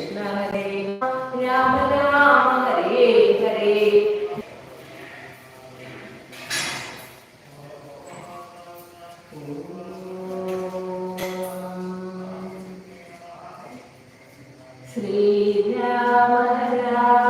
कृष्ण हरे राम राम हरे हरे श्रीराम राम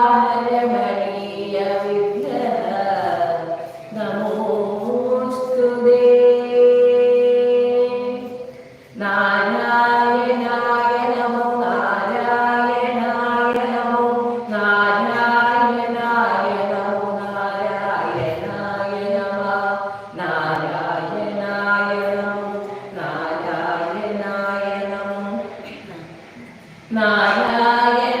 നാരായണ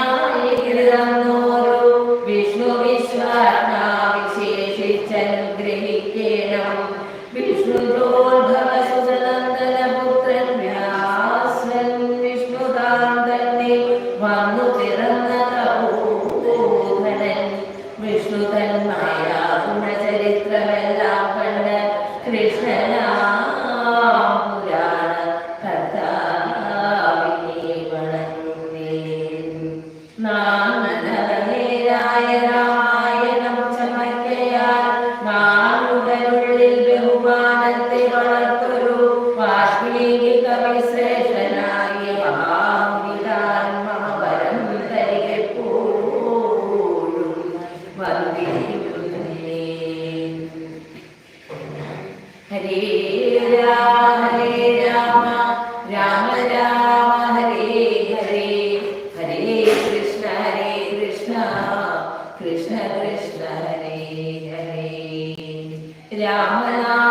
ബഹുമാനത്തെ വളർത്തൊരു വാൽമീകി കവി ശ്രേഷ്ഠനായ മഹാമുനിതാൻ മമ വരം തരികെപ്പോഴും വന്ദിക്കുന്നേ ഹരേ രാമ ഹരേ രാമ രാമ രാമ ഹരേ ഹരേ ഹരേ കൃഷ്ണ ഹരേ കൃഷ്ണ കൃഷ്ണ കൃഷ്ണ ഹരേ ഹരേ. രാമനാമത്തെ